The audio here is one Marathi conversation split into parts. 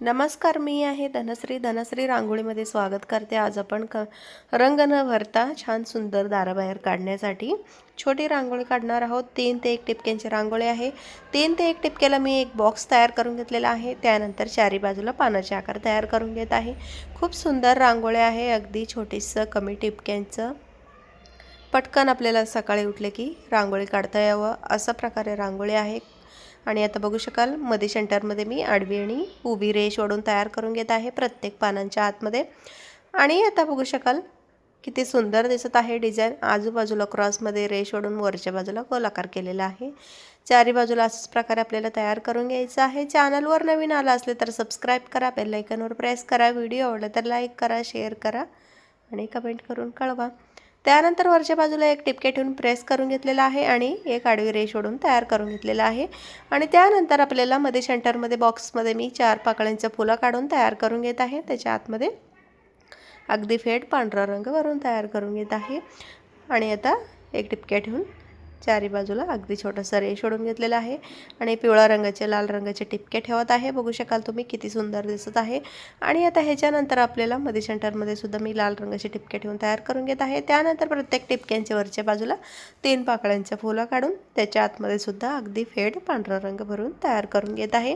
नमस्कार मी आहे धनश्री. धनश्री रांगोळीमध्ये स्वागत करते. आज आपण क रंग न भरता छान सुंदर दाराबाहेर काढण्यासाठी. छोटी रांगोळी काढणार आहोत. तीन ते एक टिपक्यांची रांगोळी आहे. तीन ते एक टिपक्याला मी एक बॉक्स तयार करून घेतलेला आहे. त्यानंतर चारी बाजूला पानाचे आकार तयार करून घेत आहे. खूप सुंदर रांगोळी आहे. अगदी छोटीसं कमी टिपक्यांचं. पटकन आपल्याला सकाळी उठले की रांगोळी काढता यावं. अशा प्रकारे रांगोळी आहे. आणि आता बघू शकाल मध्ये सेंटरमध्ये मी आडवी आणि उभी रेष ओढून तयार करून घेत आहे प्रत्येक पानांच्या आतमध्ये. आणि आता बघू शकाल किती सुंदर दिसत आहे डिझाईन. आजूबाजूला क्रॉसमध्ये रेष ओढून वरच्या बाजूला गोलाकार केलेला आहे. चारी बाजूला अशाच प्रकारे आपल्याला तयार करून घ्यायचं आहे. चॅनलवर नवीन आला असले तर सबस्क्राईब करा बेलायकनवर प्रेस करा. व्हिडिओ आवडला तर लाईक करा शेअर करा आणि कमेंट करून कळवा. त्यानंतर वरच्या बाजूला एक टिपके ठेवून प्रेस करून घेतलेला आहे आणि एक आडवी रेष ओढून तयार करून घेतलेला आहे. आणि त्यानंतर आपल्याला मध्ये सेंटरमध्ये बॉक्समध्ये मी चार पाकळ्यांचं फुलं काढून तयार करून घेत आहे. त्याच्या आतमध्ये अगदी फेट पांढरा रंग भरून तयार करून घेत आहे. आणि आता एक टिपक्या ठेवून चारी बाजूला अगदी छोटंसं रेश ओढून घेतलेलं आहे. आणि पिवळ्या रंगाचे लाल रंगाचे टिपके ठेवत आहे. बघू शकाल तुम्ही किती सुंदर दिसत आहे. आणि आता ह्याच्यानंतर आपल्याला मध्ये सेंटरमध्ये सुद्धा मी लाल रंगाचे टिपके ठेवून तयार करून घेत आहे. त्यानंतर प्रत्येक टिपक्यांच्या वरच्या बाजूला तीन पाकळ्यांच्या फुलं काढून त्याच्या आतमध्ये सुद्धा अगदी फेड पांढरा रंग भरून तयार करून घेत आहे.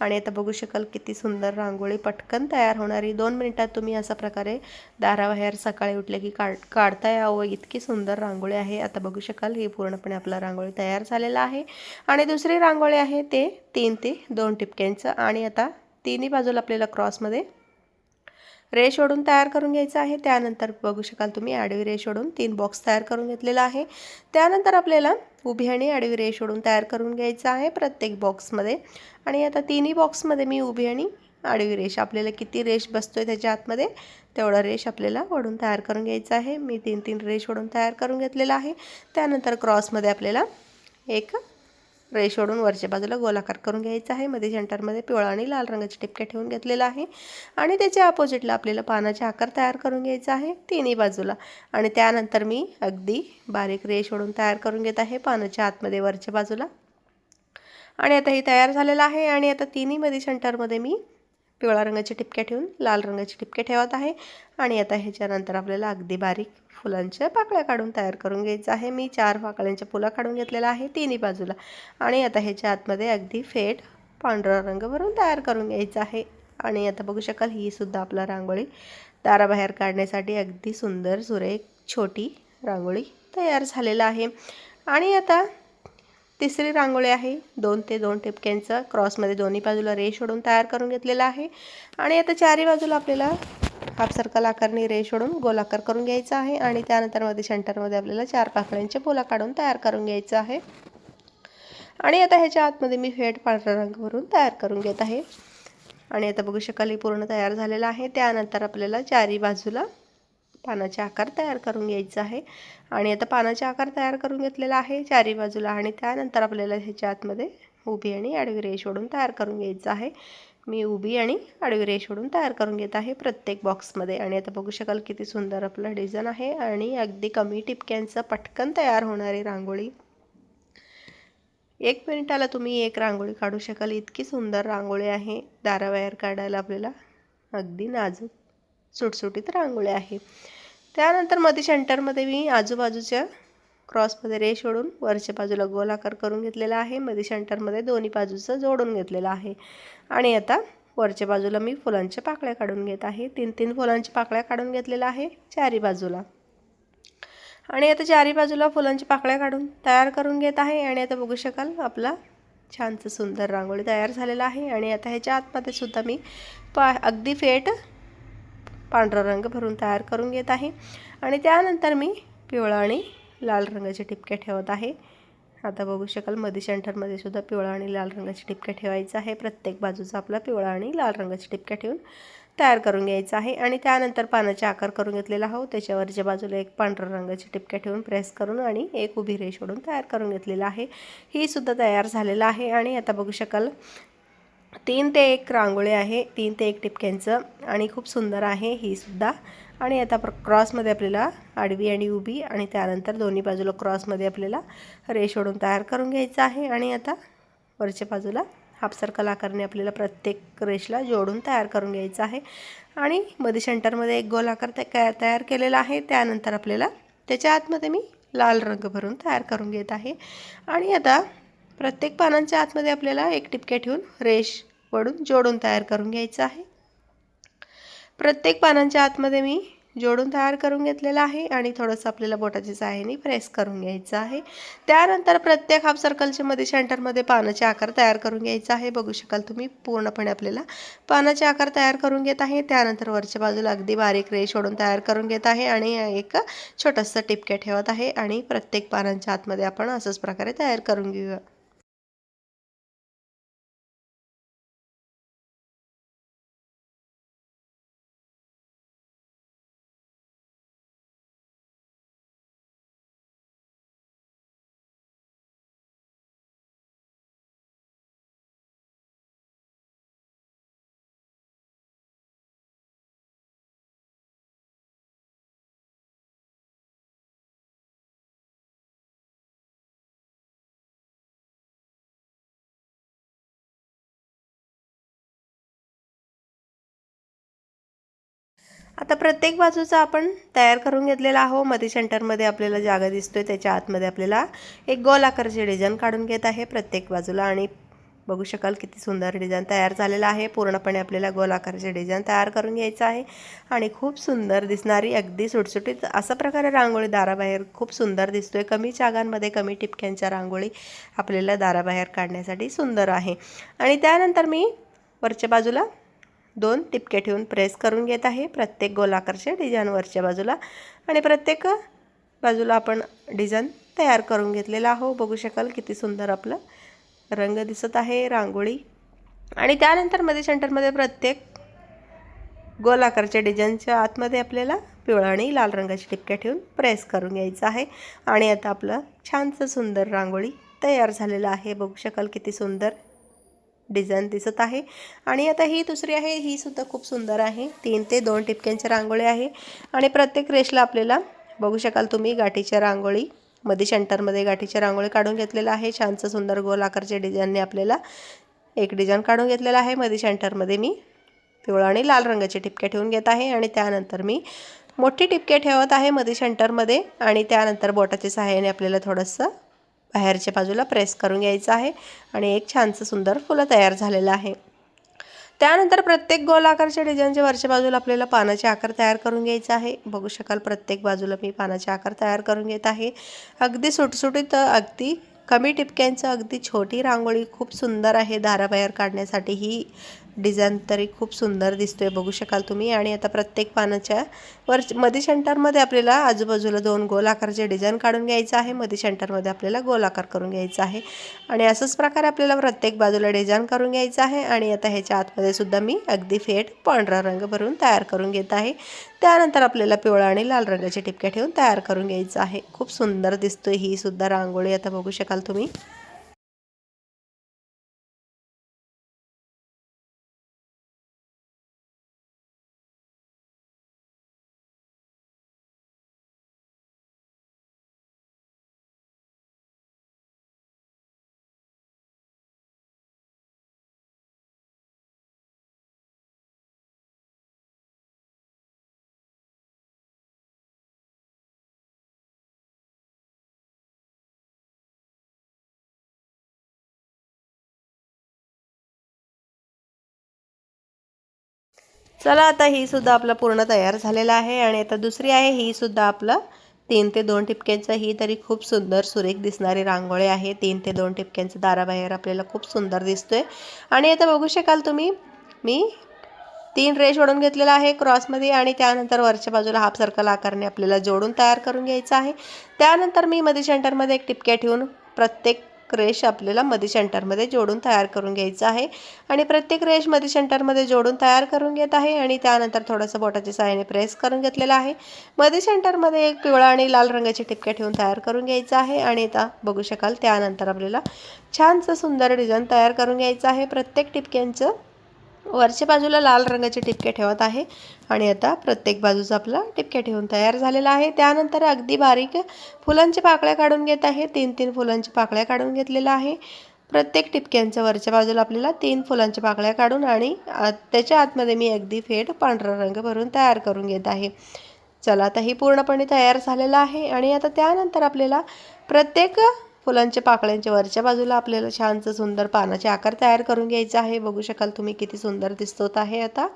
आणि आता बघू शकाल किती सुंदर रांगोळी पटकन तयार होणारी दोन मिनिटात तुम्ही अशा प्रकारे दाराबाहेर सकाळी उठले की काढ काढता यावं इतकी सुंदर रांगोळी आहे. आता बघू शकाल ही पूर्णपणे आपला रांगोळी तयार झालेला आहे. आणि दुसरी रांगोळी आहे ते तीन ते दोन टिपक्यांचं. आणि आता तिन्ही बाजूला आपल्याला क्रॉसमध्ये रेश ओढून तयार करून घ्यायचं आहे. त्यानंतर बघू शकाल तुम्ही आडवी रेश ओढून तीन बॉक्स तयार करून घेतलेला आहे. त्यानंतर आपल्याला उभी आणि आडवी रेश ओढून तयार करून घ्यायचं आहे प्रत्येक बॉक्समध्ये आणि आता तिन्ही बॉक्समध्ये मी उभी आणि आडवी रेष आपल्याला किती रेष बसतोय त्याच्या आतमध्ये तेवढा रेष आपल्याला ओढून तयार करून घ्यायचा आहे. मी तीन तीन रेश ओढून तयार करून घेतलेला आहे. त्यानंतर क्रॉसमध्ये आपल्याला एक रेश ओढून वरच्या बाजूला गोलाकार करून घ्यायचा आहे. मध्ये सेंटरमध्ये पिवळा आणि लाल रंगाचे टिपके ठेवून घेतलेला आहे. आणि त्याच्या अपोजिटला आपल्याला पानाचे आकार तयार करून घ्यायचा आहे. तिन्ही बाजूला. आणि त्यानंतर मी अगदी बारीक रेश ओढून तयार करून घेत आहे पानाच्या आतमध्ये वरच्या बाजूला. आणि आता ही तयार झालेलं आहे. आणि आता तिन्हीमध्ये सेंटरमध्ये मी पिवळा रंगाचे टिपके ठेवून लाल रंगाचे टिपके ठेवत आहे. आणि आता ह्याच्यानंतर आपल्याला अगदी बारीक फुलांच्या पाकळ्या काढून तयार करून घ्यायचं आहे. मी चार पाकळ्यांच्या फुलं काढून घेतलेलं आहे तिन्ही बाजूला. आणि आता ह्याच्या आतमध्ये अगदी फेट पांढरा रंग भरून तयार करून घ्यायचा आहे. आणि आता बघू शकाल ही सुद्धा आपला रांगोळी. दाराबाहेर काढण्यासाठी अगदी सुंदर सुरेख छोटी रांगोळी तयार झालेला आहे. आणि आता तिसरी रांगोळी आहे. दोन ते दोन टिपक्यांचं क्रॉसमध्ये दोन्ही बाजूला रेष ओढून तयार करून घेतलेला आहे. आणि आता चारी बाजूला आपल्याला हाफ सर्कल आकारणी रेष ओढून गोलाकार करून घ्यायचा आहे आणि त्यानंतरमध्ये सेंटरमध्ये आपल्याला चार पाकळ्यांचे पोला काढून तयार करून घ्यायचं आहे. आणि आता ह्याच्या आतमध्ये मी फेट पांढरा रंग भरून तयार करून घेत आहे. आणि आता बघू शकाल पूर्ण तयार झालेला आहे. त्यानंतर आपल्याला चारी बाजूला पानाचे आकार तयार करून घ्यायचं आहे. आणि आता पानाचे आकार तयार करून घेतलेला आहे चारी बाजूला आणि त्यानंतर आपल्याला ह्याच्या आतमध्ये उभी आणि आडवी रेष ओढून तयार करून घ्यायचं आहे. मी उभी आणि आडवी रेष ओढून तयार करून घेत आहे प्रत्येक बॉक्समध्ये. आणि आता बघू शकाल किती सुंदर आपलं डिझाईन आहे. आणि अगदी कमी टिपक्यांचं पटकन तयार होणारी रांगोळी. एक मिनिटाला तुम्ही एक रांगोळी काढू शकाल. इतकी सुंदर रांगोळी आहे. दाराबाहेर काढायला आपल्याला अगदी नाजूक सुटसुटीत रांगोळी आहे. त्यानंतरमध्ये सेंटरमध्ये मी आजूबाजूच्या क्रॉसमध्ये रेष ओढून वरच्या बाजूला गोलाकार करून घेतलेला आहे. मध्ये शंटरमध्ये दोन्ही बाजूचं जोडून घेतलेलं आहे. आणि आता वरच्या बाजूला मी फुलांच्या पाकळ्या काढून घेत आहे. तीन तीन फुलांच्या पाकळ्या काढून घेतलेल्या आहे चारी बाजूला. आणि आता चारी बाजूला फुलांच्या पाकळ्या काढून तयार करून घेत आहे. आणि आता बघू शकाल आपला छानसं सुंदर रांगोळी तयार झालेला आहे. आणि आता ह्याच्या आतमध्ये सुद्धा मी पा अगदी फेट पांढरा रंग भरून तयार करून घेत आहे. आणि त्यानंतर मी पिवळा आणि लाल रंगाचे टिपके ठेवत आहे. आता बघू शकाल मध्ये सेंटरमध्ये सुद्धा पिवळा आणि लाल रंगाचे टिपके ठेवायचं आहे. प्रत्येक बाजूचा आपला पिवळा आणि लाल रंगाचे टिपके ठेवून तयार करून घ्यायचं आहे. आणि त्यानंतर पानाचे आकार करून घेतलेला आहोत. त्याच्यावरच्या बाजूला एक पांढऱ्या रंगाचे टिपके ठेवून प्रेस करून आणि एक उभी रेष ओढून तयार करून घेतलेला आहे. ही सुद्धा तयार झालेलं आहे. आणि आता बघू शकाल तीन ते एक रांगोळी आहे. तीन ते एक टिपक्यांचं आणि खूप सुंदर आहे. ही सुद्धा आणि आता प्र क्रॉसमध्ये आपल्याला आडवी आणि उभी आणि त्यानंतर दोन्ही बाजूला क्रॉसमध्ये आपल्याला रेष ओढून तयार करून घ्यायचं आहे. आणि आता वरच्या बाजूला हाफ सर्कल आकारने आपल्याला प्रत्येक रेषला जोडून तयार करून घ्यायचं आहे. आणि मध्ये सेंटरमध्ये एक गोल आकार तया तयार केलेला आहे. त्यानंतर आपल्याला त्याच्या आतमध्ये मी लाल रंग भरून तयार करून घेत आहे. आणि आता प्रत्येक पानांच्या आतमध्ये आपल्याला एक टिपके ठेवून रेष वडून जोडून तयार करून घ्यायचं आहे. प्रत्येक पानांच्या आतमध्ये मी जोडून तयार करून घेतलेलं आहे आणि थोडंसं आपल्याला बोटाच्या सहाय्याने प्रेस करून घ्यायचं आहे. त्यानंतर प्रत्येक हाफ सर्कलच्या मध्ये सेंटरमध्ये पानाचे आकार तयार करून घ्यायचा आहे. बघू शकाल तुम्ही पूर्णपणे आपल्याला पानाचे आकार तयार करून घेत आहे. त्यानंतर वरच्या बाजूला अगदी बारीक रे सोडून तयार करून घेत आहे आणि एक छोटंसं टिपक्या ठेवत आहे आणि प्रत्येक पानांच्या आतमध्ये आपण असंच प्रकारे तयार करून घेऊया. आता प्रत्येक बाजूचा आपण तयार करून घेतलेला आहो मध्ये सेंटरमध्ये आपल्याला जागा दिसतोय. त्याच्या आतमध्ये आपल्याला एक गोल आकाराची डिझाईन काढून घेत आहे प्रत्येक बाजूला. आणि बघू शकाल किती सुंदर डिझाईन तयार झालेला आहे. पूर्णपणे आपल्याला गोल आकाराचे डिझाईन तयार करून घ्यायचं आहे. आणि खूप सुंदर दिसणारी अगदी सुटसुटीत असं प्रकारे रांगोळी दाराबाहेर खूप सुंदर दिसतोय. कमी जागांमध्ये कमी टिपक्यांच्या रांगोळी आपल्याला दाराबाहेर काढण्यासाठी सुंदर आहे. आणि त्यानंतर मी वरच्या बाजूला दोन टिपके ठेवून प्रेस करून घेत आहे. प्रत्येक गोलाकारच्या डिझाईनवरच्या बाजूला आणि प्रत्येक बाजूला आपण डिझाईन तयार करून घेतलेला आहो बघू शकाल किती सुंदर आपलं रंग दिसत आहे रांगोळी. आणि त्यानंतरमध्ये सेंटरमध्ये प्रत्येक गोलाकारच्या डिझाईनच्या आतमध्ये आपल्याला पिवळा आणि लाल रंगाची टिपक्या ठेवून प्रेस करून घ्यायचं आहे. आणि आता आपलं छानसं सुंदर रांगोळी तयार झालेलं आहे. बघू शकाल किती सुंदर डिझाईन दिसत आहे. आणि आता ही दुसरी आहे ही सुद्धा खूप सुंदर आहे. तीन ते दोन टिपक्यांच्या रांगोळी आहे. आणि प्रत्येक रेषला आपल्याला बघू शकाल तुम्ही गाठीच्या रांगोळी मध्ये सेंटरमध्ये गाठीच्या रांगोळी काढून घेतलेलं आहे. छानसं सुंदर गोल आकारच्या डिझाईनने आपल्याला एक डिझाईन काढून घेतलेला आहे. मध्ये सेंटरमध्ये मी पिवळा आणि लाल रंगाचे टिपके ठेवून घेत आहे. आणि त्यानंतर मी मोठी टिपके ठेवत आहे मध्ये सेंटरमध्ये. आणि त्यानंतर बोटाच्या सहाय्याने आपल्याला थोडंसं बाहेरच्या बाजूला प्रेस करून घ्यायचं आहे आणि एक छानसं सुंदर फुलं तयार झालेलं आहे. त्यानंतर प्रत्येक गोल आकारच्या डिझाईनच्या वरच्या बाजूला आपल्याला पानाचे आकार तयार करून घ्यायचा आहे. बघू शकाल प्रत्येक बाजूला मी पानाचे आकार तयार करून घेत आहे. अगदी सुटसुटीत अगदी कमी टिपक्यांचं अगदी छोटी रांगोळी खूप सुंदर आहे दाराबाहेर काढण्यासाठी ही डिझाईन तरी खूप सुंदर दिसतोय बघू शकाल तुम्ही. आणि आता प्रत्येक पानाच्या वर मधी सेंटरमध्ये आपल्याला आजूबाजूला दोन गोल आकाराचे डिझाईन काढून घ्यायचं आहे. मध्ये सेंटरमध्ये आपल्याला गोल आकार करून घ्यायचा आहे. आणि असंच प्रकारे आपल्याला प्रत्येक बाजूला डिझाईन करून घ्यायचं आहे. आणि आता ह्याच्या आतमध्ये सुद्धा मी अगदी फेट पांढरा रंग भरून तयार करून घेत आहे. त्यानंतर आपल्याला पिवळा आणि लाल रंगाचे ठिपक्या ठेवून तयार करून घ्यायचं आहे. खूप सुंदर दिसतोय ही सुद्धा रांगोळी. आता बघू शकाल तुम्ही. चला आता ही सुद्धा आपलं पूर्ण तयार झालेलं आहे आणि आता दुसरी आहे ही सुद्धा आपलं तीन ते दोन टिपक्यांचं. ही तरी खूप सुंदर सुरेख दिसणारी रांगोळी आहे. तीन ते दोन टिपक्यांचं दाराबाहेर आपल्याला खूप सुंदर दिसतोय. आणि आता बघू शकाल तुम्ही मी तीन रेष ओढून घेतलेला आहे क्रॉसमध्ये आणि त्यानंतर वरच्या बाजूला हाफ सर्कल आकारने आपल्याला जोडून तयार करून घ्यायचं आहे. त्यानंतर मी मध्ये सेंटरमध्ये एक टिपक्या ठेवून प्रत्येक रेश आपल्याला मध्ये सेंटरमध्ये जोडून तयार करून घ्यायचं आहे. आणि प्रत्येक रेशमध्ये सेंटरमध्ये जोडून तयार करून घेत आहे आणि त्यानंतर थोडंसं बोटाच्या सहाय्याने प्रेस करून घेतलेलं आहे. मध्ये सेंटरमध्ये एक पिवळा आणि लाल रंगाची टिपक्या ठेवून तयार करून घ्यायचं आहे आणि आता बघू शकाल त्यानंतर आपल्याला छानसं सुंदर डिझाईन तयार करून घ्यायचं आहे. प्रत्येक टिपक्यांचं वरच्या बाजूला लाल रंगाचे टिपके ठेवत आहे आणि आता प्रत्येक बाजूचा आपला टिपक्या ठेवून तयार झालेला आहे. त्यानंतर अगदी बारीक फुलांच्या पाकळ्या काढून घेत आहे. तीन तीन फुलांच्या पाकळ्या काढून घेतलेल्या आहे. प्रत्येक टिपक्यांच्या वरच्या बाजूला आपल्याला तीन फुलांच्या पाकळ्या काढून आणि त्याच्या आतमध्ये मी अगदी फेट पांढरा रंग भरून तयार करून घेत आहे. चला आता ही पूर्णपणे तयार झालेलं आहे आणि आता त्यानंतर आपल्याला प्रत्येक फुलांच्या पाकळ्यांच्या वरच्या बाजूला आपल्याला छानसं सुंदर पानाचे आकार तयार करून घ्यायचा आहे. बघू शकाल तुम्ही किती सुंदर दिसतोत आहे आता.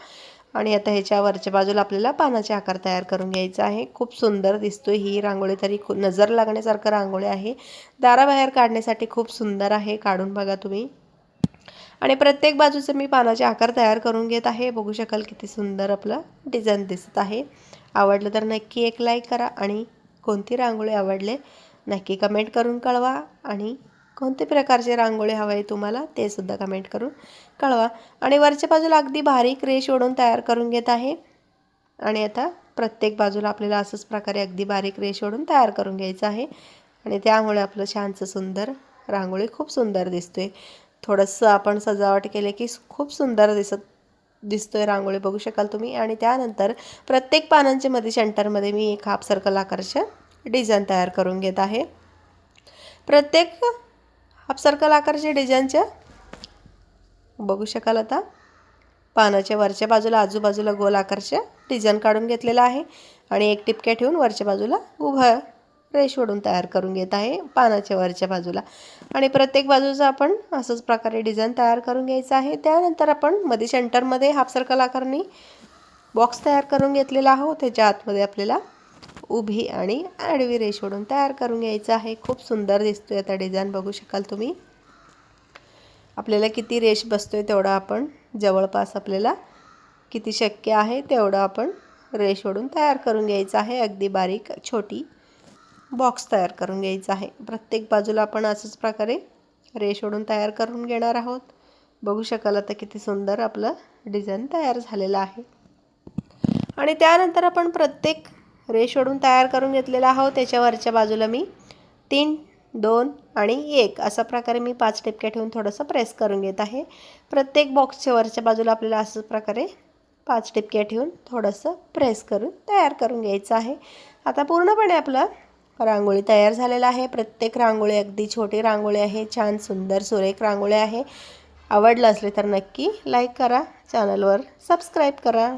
आणि आता ह्याच्या वरच्या बाजूला आपल्याला पानाचे आकार तयार करून घ्यायचा आहे. खूप सुंदर दिसतोय ही रांगोळी तरी. खूप नजर लागण्यासारखं रांगोळी आहे. दाराबाहेर काढण्यासाठी खूप सुंदर आहे. काढून बघा तुम्ही. आणि प्रत्येक बाजूचे मी पानाचे आकार तयार करून घेत आहे. बघू शकाल किती सुंदर आपलं डिझाईन दिसत आहे. आवडलं तर नक्की एक लाईक करा आणि कोणती रांगोळी आवडले नक्की कमेंट करून कळवा आणि कोणते प्रकारचे रांगोळी हवे आहे तुम्हाला ते सुद्धा कमेंट करून कळवा. आणि वरच्या बाजूला अगदी बारीक रेश ओढून तयार करून घेत आहे. आणि आता प्रत्येक बाजूला आपल्याला असंच प्रकारे अगदी बारीक रेश ओढून तयार करून घ्यायचं आहे. आणि त्यामुळे आपलं छानसं सुंदर रांगोळी खूप सुंदर दिसतोय. थोडंसं आपण सजावट केले की खूप सुंदर दिसत दिसतोय रांगोळी. बघू शकाल तुम्ही. आणि त्यानंतर प्रत्येक पानांच्या मध्ये सेंटरमध्ये मी एक हाफ सर्कल आकर्षण डिझाईन तयार करून घेत आहे. प्रत्येक हाफ सर्कल आकारच्या डिझाईनच्या बघू शकाल आता. पानाच्या वरच्या बाजूला आजूबाजूला गोल आकारच्या डिझाईन काढून घेतलेला आहे आणि एक टिपक्या ठेवून वरच्या बाजूला उभं रेश ओढून तयार करून घेत आहे पानाच्या वरच्या बाजूला. आणि प्रत्येक बाजूचं आपण असंच प्रकारे डिझाईन तयार करून घ्यायचं आहे. त्यानंतर आपण मध्ये सेंटरमध्ये हाफ सर्कल आकारणी बॉक्स तयार करून घेतलेला आहोत. त्याच्या आतमध्ये आपल्याला उभी आणि आडवी रेषोडून तयार करून घ्यायचं आहे. खूप सुंदर दिसतोय आता डिझाईन बघू शकाल तुम्ही. आपल्याला किती रेष बसतोय तेवढा आपण जवळपास आपल्याला किती शक्य आहे तेवढं आपण रेष ओढून तयार करून घ्यायचं आहे. अगदी बारीक छोटी बॉक्स तयार करून घ्यायचा आहे. प्रत्येक बाजूला आपण असंच प्रकारे रेष ओढून तयार करून घेणार आहोत. बघू शकाल आता किती सुंदर आपलं डिझाईन तयार झालेलं आहे. आणि त्यानंतर आपण प्रत्येक रेष ओढून तयार करून घेतलेला आहोत त्याच्यावरच्या बाजूला मी तीन दोन आणि एक अशा प्रकारे मी पाच टिपक्या ठेवून थोडंसं प्रेस करून घेत आहे. प्रत्येक बॉक्सच्या वरच्या बाजूला आपल्याला असंच प्रकारे पाच टिपक्या ठेवून थोडंसं प्रेस करून तयार करून घ्यायचं आहे. आता पूर्णपणे आपलं रांगोळी तयार झालेला आहे. प्रत्येक रांगोळी अगदी छोटी रांगोळी आहे. छान सुंदर सुरेख रांगोळी आहे. आवडलं असले तर नक्की लाईक करा. चॅनलवर सबस्क्राईब करा.